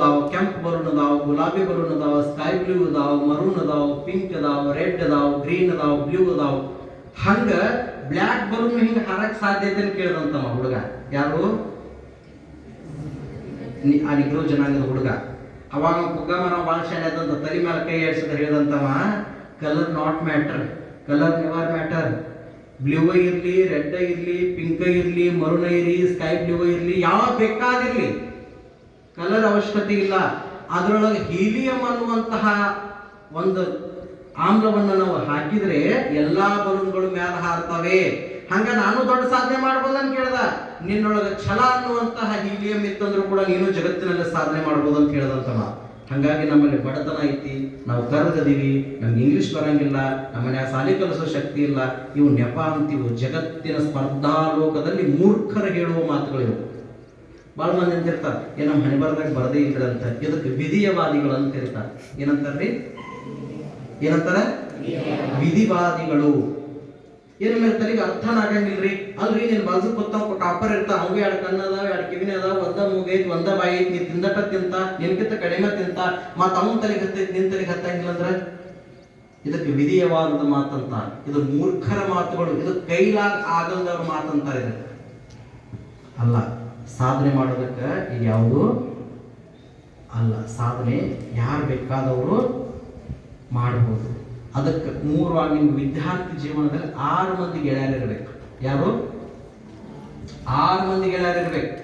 ಅದಾವ ಕೆಂಪು ಬಲೂನ್ ಅದಾವ ಗುಲಾಬಿ ಬಲೂನ್ ಅದಾವ ಸ್ಕೈ ಬ್ಲೂ ಅದಾವ ಮರೂನ್ ಅದಾವ ಪಿಂಕ್ ಅದಾವ ರೆಡ್ ಅದಾವ ಗ್ರೀನ್ ಅದಾವ ಬ್ಲೂ ಅದಾವ ಹಂಗ ಬ್ಲ್ಯಾಕ್ ಬಲೂನ್ ಹಿಂಗ ಹಾರಕ್ ಸಾಧ್ಯತೆ ಕೇಳಿದಂತವ ಹುಡುಗ. ಯಾರು? ಆ ನಿಗ್ರೋ ಜನಾಂಗದ ಹುಡುಗ. ಅವಾಗ ಪುಗ್ಗಮ್ಮ ನಾವು ಭಾಳ ಶಾಲೆ ಅದಂತ ತಲೆ ಮೇಲೆ ಕೈ ಆಡಿಸಿದ ಹೇಳಿದಂತವ colour not matter colour never matter blue ಇರ್ಲಿ ರೆಡ್ ಇರ್ಲಿ ಪಿಂಕ್ ಇರ್ಲಿ ಮರುಣ ಇರ್ಲಿ ಸ್ಕೈ ಬ್ಲೂ ಇರ್ಲಿ ಯಾವ ಬೇಕಾದಿರ್ಲಿ. ಕಲರ್ ಅವಶ್ಯಕತೆ ಇಲ್ಲ. ಅದರೊಳಗೆ ಹೀಲಿಯಂ ಅನ್ನುವಂತಹ ಒಂದು ಆಮ್ಲವನ್ನು ನಾವು ಹಾಕಿದ್ರೆ ಎಲ್ಲಾ ಬಲೂನ್ಗಳು ಮ್ಯಾಲ ಹಾರ್ತವೆ. ಹಂಗ ನಾನು ದೊಡ್ಡ ಸಾಧನೆ ಮಾಡ್ಬೋದಂತ ಕೇಳ್ದ. ನಿನ್ನೊಳಗೆ ಛಲ ಅನ್ನುವಂತಹ ಹೀಲಿಯಂ ಇತ್ತಂದ್ರೂ ಕೂಡ ನೀನು ಜಗತ್ತಿನಲ್ಲಿ ಸಾಧನೆ ಮಾಡ್ಬೋದಂತ ಕೇಳ್ದಂತ ಹಂಗಾಗಿ ನಮ್ಮಲ್ಲಿ ಬಡತನ ಐತಿ. ನಾವು ಕರ್ಗದೀವಿ ನಮ್ಗೆ ಇಂಗ್ಲಿಷ್ ಬರಂಗಿಲ್ಲ. ನಮ್ಮ ಮನ್ಯಾಗ ಸಾಲಿ ಕಲಿಸೋ ಶಕ್ತಿ ಇಲ್ಲ. ಇವು ನೆಪ ಅಂತೀವು. ಜಗತ್ತಿನ ಸ್ಪರ್ಧಾ ಲೋಕದಲ್ಲಿ ಮೂರ್ಖರು ಹೇಳುವ ಮಾತುಗಳಿವು. ಭಾಳ ಮಂದಿ ಅಂತಿರ್ತಾರೆ ಏ ನಮ್ಮ ಹಣೆ ಬರ್ದಾಗ ಬರದೇ ಇಲ್ಲ ಅಂತ. ಇದಕ್ಕೆ ವಿಧಿಯವಾದಿಗಳು ಅಂತ ಇರ್ತಾರೆ. ಏನಂತಾರ್ರಿ ಏನಂತಾರ? ವಿಧಿವಾದಿಗಳು. ಏನ್ ಮೇಲೆ ಈಗ ಅರ್ಥನ ಆಗಂಗಿಲ್ರಿ. ಅಲ್ರಿ, ನಿನ್ ಬಾಜು ಕೊತ್ತ ಟಾಪರ್ ಇರ್ತಾವ ಅವು ಎರಡು ಕಣ್ಣು ಅದಾವ, ಎರಡು ಕಿವಿನ ಅದಾವ, ಒಂದ ಮೂಗೈತಿ, ಒಂದ ಬಾಯಿ ಐತಿ. ನೀ ತಿಂದಟ ತಿಂತ, ನಿನ್ಕಿಂತ ಕಡಿಮೆ ತಿಂತ. ಮತ್ತ ಅವನ್ ತಲೆಗೆ ಹತ್ತೈತಿ ನಿನ್ ತಲೆಗೆ ಹತ್ತಂಗಿಲ್ಲ ಅಂದ್ರ? ಇದಕ್ಕೆ ವಿಧಿಯವಾದದ ಮಾತಂತ. ಇದು ಮೂರ್ಖರ ಮಾತುಗಳು. ಇದು ಕೈಲಾಗ ಆಗಲ್ದವ್ರ ಮಾತಂತ ಇದೆ. ಅಲ್ಲ ಸಾಧನೆ ಮಾಡೋದಕ್ಕೆ ಇದು ಯಾವುದು ಅಲ್ಲ. ಸಾಧನೆ ಯಾರು ಬೇಕಾದವರು ಮಾಡ್ಬೋದು. ಅದಕ್ಕೆ ನಿಮ್ಮ ವಿದ್ಯಾರ್ಥಿ ಜೀವನದಲ್ಲಿ ಆರು ಮಂದಿ ಗೆಳೆಯರಿರ್ಬೇಕು ಯಾರು? ಆರು ಮಂದಿ ಗೆಳೆಯರಿರ್ಬೇಕು